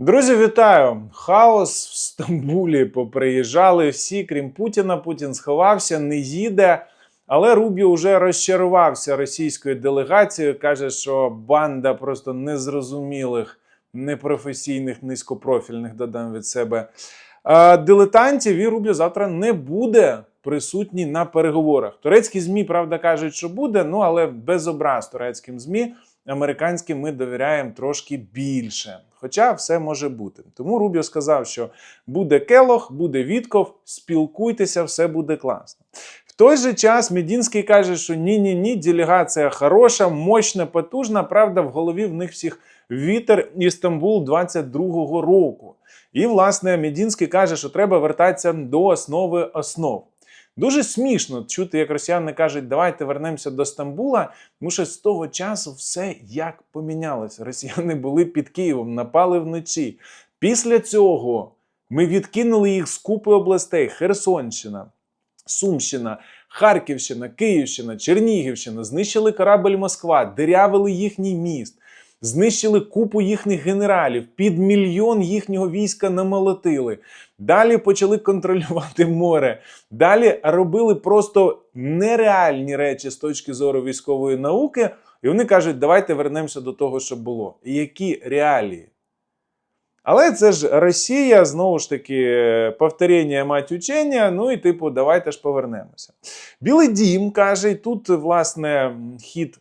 Друзі, вітаю! Хаос в Стамбулі. Поприїжджали всі, крім Путіна. Путін сховався, не їде. Але Рубіо вже розчарувався російською делегацією. каже, що банда просто незрозумілих, непрофесійних, низькопрофільних додам від себе е, дилетантів. І Рубіо завтра не буде присутній на переговорах. Турецькі змі, правда, кажуть, що буде, ну але без образ турецьким змі. Американським ми довіряємо трошки більше. Хоча все може бути. Тому Рубіо сказав, що буде Келох, буде Вітков, спілкуйтеся, все буде класно. В той же час Медінський каже, що ні-ні ні, делегація хороша, мощна, потужна. Правда, в голові в них всіх вітер Істамбул 22-го року. І, власне, Медінський каже, що треба вертатися до основи основ. Дуже смішно чути, як росіяни кажуть, давайте вернемося до Стамбула, тому що з того часу все як помінялося. Росіяни були під Києвом, напали вночі. Після цього ми відкинули їх з купи областей: Херсонщина, Сумщина, Харківщина, Київщина, Чернігівщина, знищили корабль Москва, дирявили їхній міст. Знищили купу їхніх генералів, під мільйон їхнього війська намолотили. Далі почали контролювати море. Далі робили просто нереальні речі з точки зору військової науки. І вони кажуть, давайте вернемося до того, що було. І які реалії? Але це ж Росія, знову ж таки, повторення мать учення. Ну і типу, давайте ж повернемося. Білий дім каже, і тут, власне, хід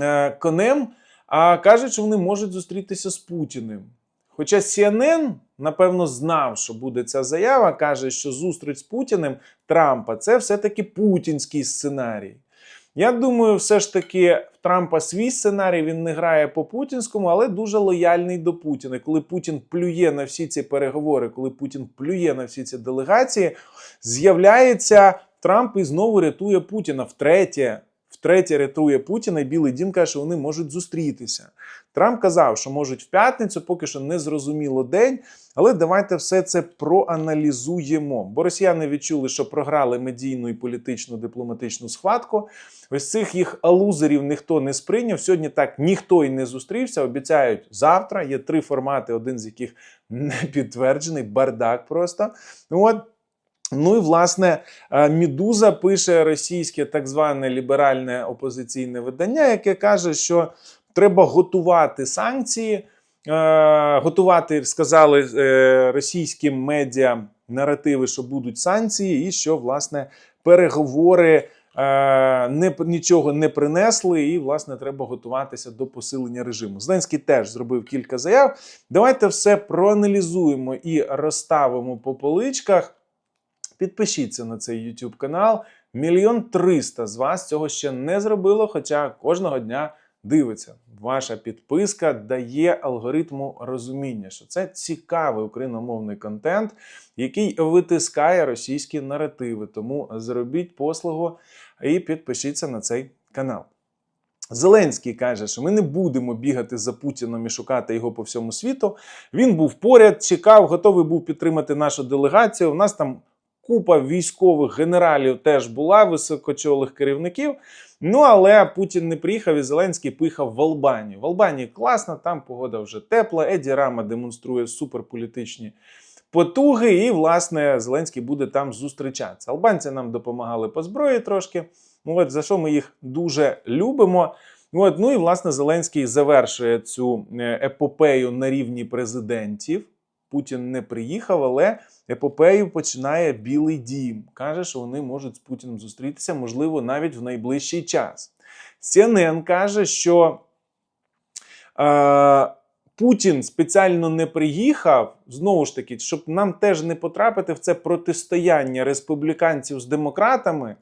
е, конем. А кажуть, що вони можуть зустрітися з Путіним. Хоча CNN, напевно, знав, що буде ця заява, каже, що зустріч з Путіним Трампа це все-таки путінський сценарій. Я думаю, все ж таки в Трампа свій сценарій він не грає по путінському, але дуже лояльний до Путіна. Коли Путін плює на всі ці переговори, коли Путін плює на всі ці делегації, з'являється Трамп і знову рятує Путіна втретє. Втретє рятує Путіна, і Білий Дім каже, що вони можуть зустрітися. Трамп казав, що можуть в п'ятницю, поки що не зрозуміло день. Але давайте все це проаналізуємо. Бо росіяни відчули, що програли медійну і політичну дипломатичну схватку. Ось цих їх алузерів ніхто не сприйняв. Сьогодні так ніхто і не зустрівся. Обіцяють завтра. Є три формати, один з яких не підтверджений. Бардак просто. От. Ну і власне Мідуза пише російське так зване ліберальне опозиційне видання, яке каже, що треба готувати санкції, е, готувати, сказали е, російським медіа наративи, що будуть санкції, і що власне переговори. Не нічого не принесли, і власне треба готуватися до посилення режиму. Зеленський теж зробив кілька заяв. Давайте все проаналізуємо і розставимо по поличках. Підпишіться на цей YouTube канал. Мільйон триста з вас цього ще не зробило, хоча кожного дня дивиться. Ваша підписка дає алгоритму розуміння, що це цікавий україномовний контент, який витискає російські наративи. Тому зробіть послугу і підпишіться на цей канал. Зеленський каже, що ми не будемо бігати за Путіном і шукати його по всьому світу. Він був поряд, чекав, готовий був підтримати нашу делегацію. У нас там купа військових генералів теж була, високочолих керівників. Ну але Путін не приїхав і Зеленський поїхав в Албанію. В Албанії класно, там погода вже тепла. Еді Рама демонструє суперполітичні потуги, і, власне, Зеленський буде там зустрічатися. Албанці нам допомагали по зброї трошки. Ну, от, За що ми їх дуже любимо. От, ну і власне Зеленський завершує цю е, епопею на рівні президентів. Путін не приїхав, але епопею починає Білий Дім. Каже, що вони можуть з Путіним зустрітися, можливо, навіть в найближчий час. CNN каже, що е, Путін спеціально не приїхав, знову ж таки, щоб нам теж не потрапити в це протистояння республіканців з демократами.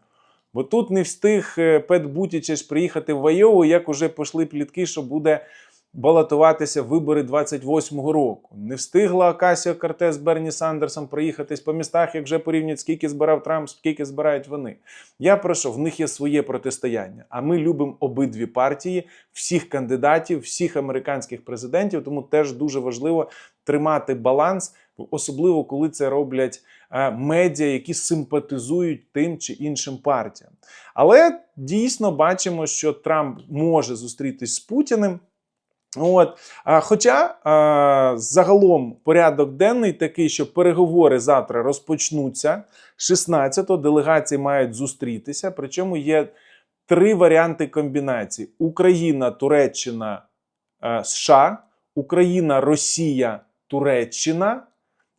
Бо тут не встиг е, Пет Бутічеш приїхати в Айову, як уже пішли плітки, що буде балотуватися в вибори 28-го року. Не встигла Акасіо Кортес з Берні Сандерсом проїхатись по містах, як вже порівнюють, скільки збирав Трамп, скільки збирають вони. Я прошу, в них є своє протистояння. А ми любимо обидві партії, всіх кандидатів, всіх американських президентів. Тому теж дуже важливо тримати баланс, особливо коли це роблять е, медіа, які симпатизують тим чи іншим партіям. Але дійсно бачимо, що Трамп може зустрітись з Путіним. От, хоча загалом порядок денний такий, що переговори завтра розпочнуться. 16-го делегації мають зустрітися. Причому є три варіанти комбінації: Україна, Туреччина, е, США, Україна, Росія, Туреччина.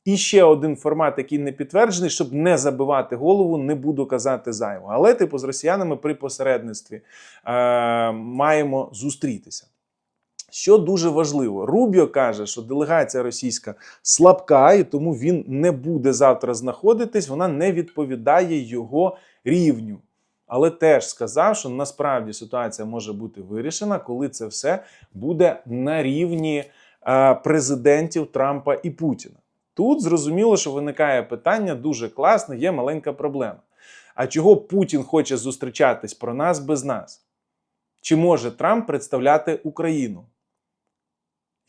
І ще один формат, який не підтверджений, щоб не забивати голову, не буду казати зайво. Але, типу, з росіянами при посередництві е, маємо зустрітися. Що дуже важливо, Рубіо каже, що делегація російська слабка, і тому він не буде завтра знаходитись, вона не відповідає його рівню. Але теж сказав, що насправді ситуація може бути вирішена, коли це все буде на рівні е, президентів Трампа і Путіна. Тут зрозуміло, що виникає питання дуже класне, є маленька проблема. А чого Путін хоче зустрічатись про нас без нас? Чи може Трамп представляти Україну?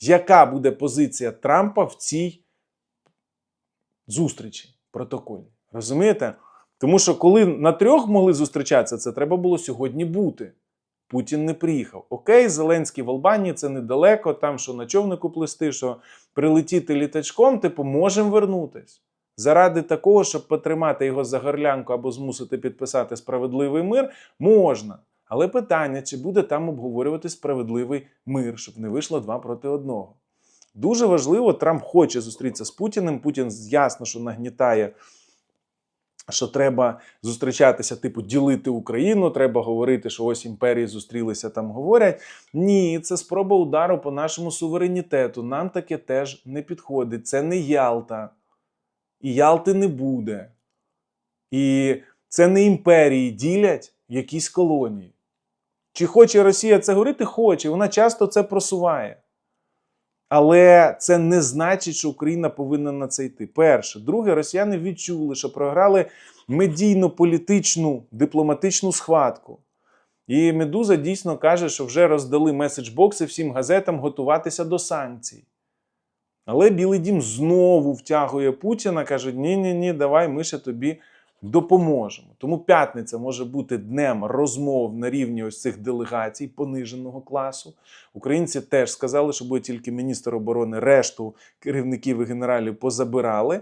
Яка буде позиція Трампа в цій зустрічі протокольній? Розумієте? Тому що коли на трьох могли зустрічатися, це треба було сьогодні бути. Путін не приїхав. Окей, Зеленський в Албанії це недалеко, там що на човнику плести, що прилетіти літачком, типу, можемо вернутись. Заради такого, щоб потримати його за горлянку або змусити підписати справедливий мир, можна. Але питання, чи буде там обговорювати справедливий мир, щоб не вийшло два проти одного. Дуже важливо, Трамп хоче зустрітися з Путіним. Путін ясно, що нагнітає, що треба зустрічатися, типу, ділити Україну, треба говорити, що ось імперії зустрілися там, говорять. Ні, це спроба удару по нашому суверенітету. Нам таке теж не підходить. Це не Ялта. І Ялти не буде. І це не імперії ділять якісь колонії. Чи хоче Росія це говорити? Хоче. Вона часто це просуває. Але це не значить, що Україна повинна на це йти. Перше. Друге, росіяни відчули, що програли медійно-політичну дипломатичну схватку. І Медуза дійсно каже, що вже роздали меседжбокси всім газетам готуватися до санкцій. Але Білий Дім знову втягує Путіна, каже: ні-ні ні, давай ми ще тобі допоможемо. Тому п'ятниця може бути днем розмов на рівні ось цих делегацій пониженого класу. Українці теж сказали, що буде тільки міністр оборони, решту керівників і генералів позабирали.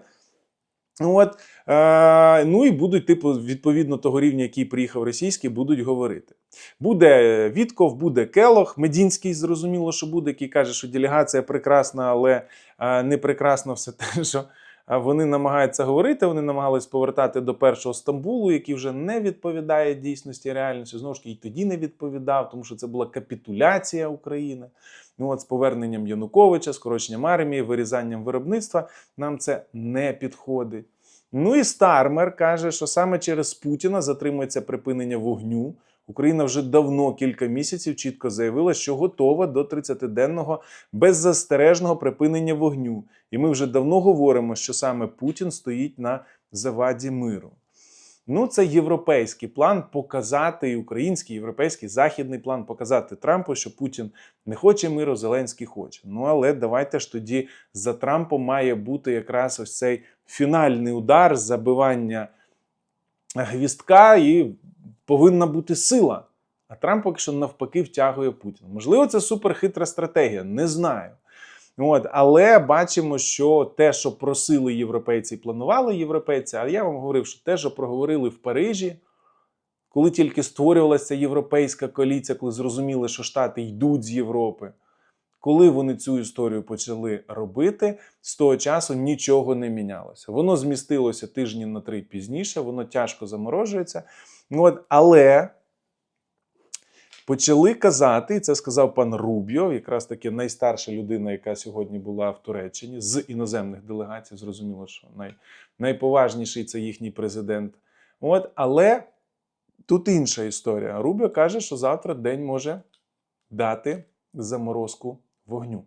От, е, ну і будуть, типу, відповідно того рівня, який приїхав російський, будуть говорити. Буде Вітков, буде Келох, Медінський, зрозуміло, що буде, який каже, що делегація прекрасна, але е, не прекрасно все те, що вони намагаються говорити. Вони намагались повертати до першого Стамбулу, який вже не відповідає дійсності реальності. Знову ж таки, і тоді не відповідав, тому що це була капітуляція України. Ну от з поверненням Януковича, скороченням армії, вирізанням виробництва нам це не підходить. Ну і Стармер каже, що саме через Путіна затримується припинення вогню. Україна вже давно кілька місяців чітко заявила, що готова до 30-денного беззастережного припинення вогню. І ми вже давно говоримо, що саме Путін стоїть на заваді миру. Ну, це європейський план показати український, європейський західний план показати Трампу, що Путін не хоче миру, Зеленський хоче. Ну але давайте ж тоді за Трампом має бути якраз ось цей фінальний удар, забивання гвістка, і повинна бути сила. А Трамп поки що навпаки втягує Путіна. Можливо, це суперхитра стратегія, не знаю. От, Але бачимо, що те, що просили європейці, планували європейці, а я вам говорив, що те, що проговорили в Парижі, коли тільки створювалася європейська коаліція, коли зрозуміли, що Штати йдуть з Європи, коли вони цю історію почали робити, з того часу нічого не мінялося. Воно змістилося тижні на три пізніше, воно тяжко заморожується. От, Але почали казати, і це сказав пан Рубіо, якраз таки найстарша людина, яка сьогодні була в Туреччині з іноземних делегацій. Зрозуміло, що най, найповажніший це їхній президент. От, Але тут інша історія. Рубіо каже, що завтра день може дати заморозку вогню.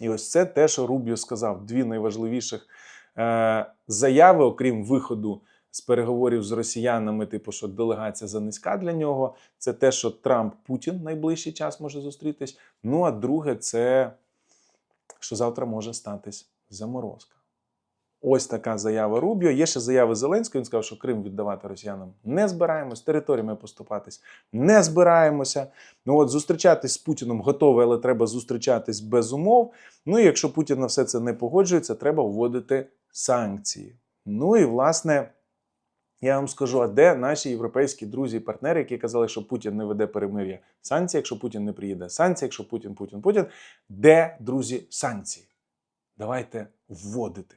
І ось це те, що Рубіо сказав, дві найважливіших е, заяви, окрім виходу з переговорів з росіянами, типу, що делегація занизька для нього. Це те, що Трамп Путін найближчий час може зустрітись. Ну а друге, це що завтра може статись заморозка. Ось така заява Рубіо. Є ще заяви Зеленського. Він сказав, що Крим віддавати росіянам не збираємось, територіями поступатись не збираємося. Ну от зустрічатись з Путіном готовий, але треба зустрічатись без умов. Ну і якщо Путін на все це не погоджується, треба вводити санкції. Ну і власне. Я вам скажу, а де наші європейські друзі і партнери, які казали, що Путін не веде перемир'я? Санкції, якщо Путін не приїде. Санкції, якщо Путін, Путін, Путін. Де, друзі, санкції? Давайте вводити.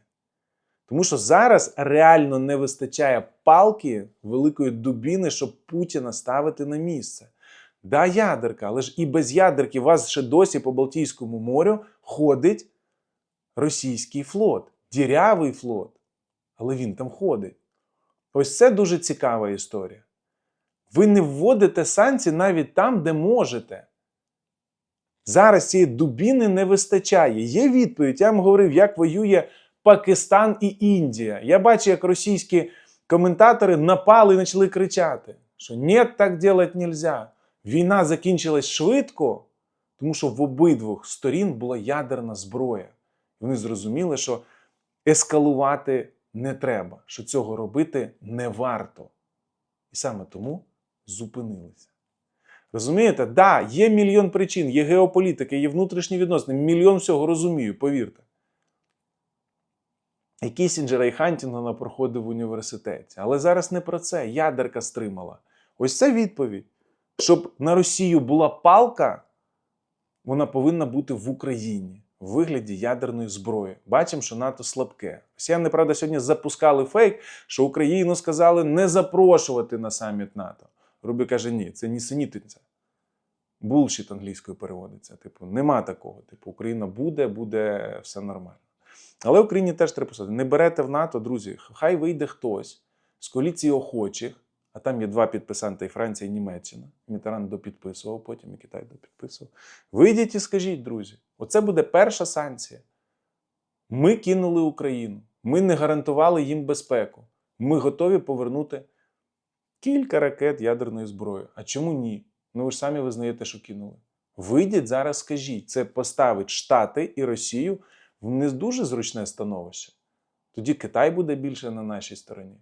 Тому що зараз реально не вистачає палки великої дубіни, щоб Путіна ставити на місце. Да, ядерка, але ж і без ядерки вас ще досі по Балтійському морю ходить російський флот, дірявий флот. Але він там ходить. Ось це дуже цікава історія. Ви не вводите санкції навіть там, де можете. Зараз цієї дубіни не вистачає. Є відповідь. Я вам говорив, як воює Пакистан і Індія. Я бачу, як російські коментатори напали і почали кричати, що ні, так робити не можна. Війна закінчилась швидко, тому що в обидвох сторін була ядерна зброя. Вони зрозуміли, що ескалувати не треба, що цього робити не варто. І саме тому зупинилися. Розумієте, так, да, є мільйон причин, є геополітика, є внутрішні відносини, мільйон всього розумію, повірте. І Кісінджера і Хантінгтона проходив в університеті. Але зараз не про це. Ядерка стримала. Ось це відповідь. Щоб на Росію була палка, вона повинна бути в Україні в вигляді ядерної зброї. Бачимо, що НАТО слабке. Росіяни, правда, сьогодні запускали фейк, що Україну сказали не запрошувати на саміт НАТО. Рубі каже, ні, це нісенітниця. Булшіт англійською переводиться. Типу, нема такого. Типу, Україна буде, буде все нормально. Але Україні теж треба писати. Не берете в НАТО, друзі, хай вийде хтось з коаліції охочих, а там є два підписанти і Франція і Німеччина. Мітеран допідписував, потім і Китай допідписував. Вийдіть і скажіть, друзі, оце буде перша санкція. Ми кинули Україну, ми не гарантували їм безпеку. Ми готові повернути кілька ракет ядерної зброї. А чому ні? Ну ви ж самі визнаєте, що кинули. Вийдіть зараз, скажіть, це поставить Штати і Росію в не дуже зручне становище. Тоді Китай буде більше на нашій стороні.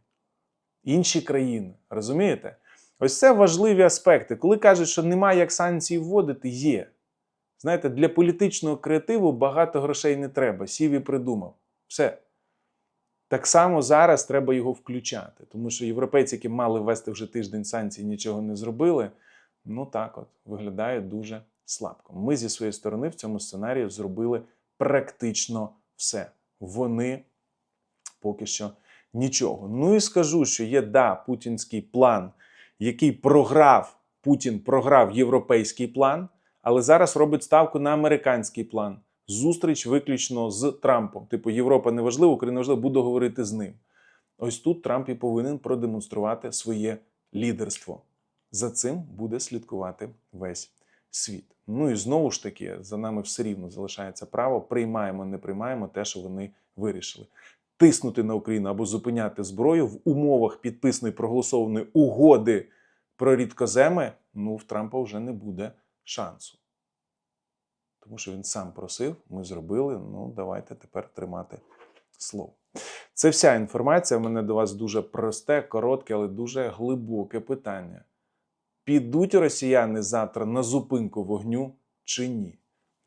Інші країни. Розумієте? Ось це важливі аспекти. Коли кажуть, що немає як санкції вводити, є. Знаєте, для політичного креативу багато грошей не треба. Сів і придумав. Все. Так само зараз треба його включати. Тому що європейці, які мали ввести вже тиждень санкцій, нічого не зробили. Ну так от, виглядає дуже слабко. Ми зі своєї сторони в цьому сценарії зробили практично все. Вони поки що нічого. Ну і скажу, що є да, путінський план, який програв, Путін програв європейський план, але зараз робить ставку на американський план. Зустріч виключно з Трампом. Типу, Європа не важлива, Україна важлива, буду говорити з ним. Ось тут Трамп і повинен продемонструвати своє лідерство. За цим буде слідкувати весь світ. Ну і знову ж таки, за нами все рівно залишається право. Приймаємо, не приймаємо те, що вони вирішили. Тиснути на Україну або зупиняти зброю в умовах підписаної проголосованої угоди про рідкоземи. Ну, в Трампа вже не буде шансу. Тому що він сам просив, ми зробили. Ну, давайте тепер тримати слово. Це вся інформація. У мене до вас дуже просте, коротке, але дуже глибоке питання. Підуть росіяни завтра на зупинку вогню чи ні?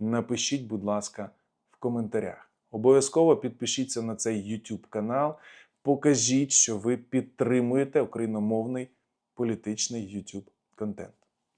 Напишіть, будь ласка, в коментарях. Обов'язково підпишіться на цей YouTube канал. Покажіть, що ви підтримуєте україномовний політичний YouTube контент.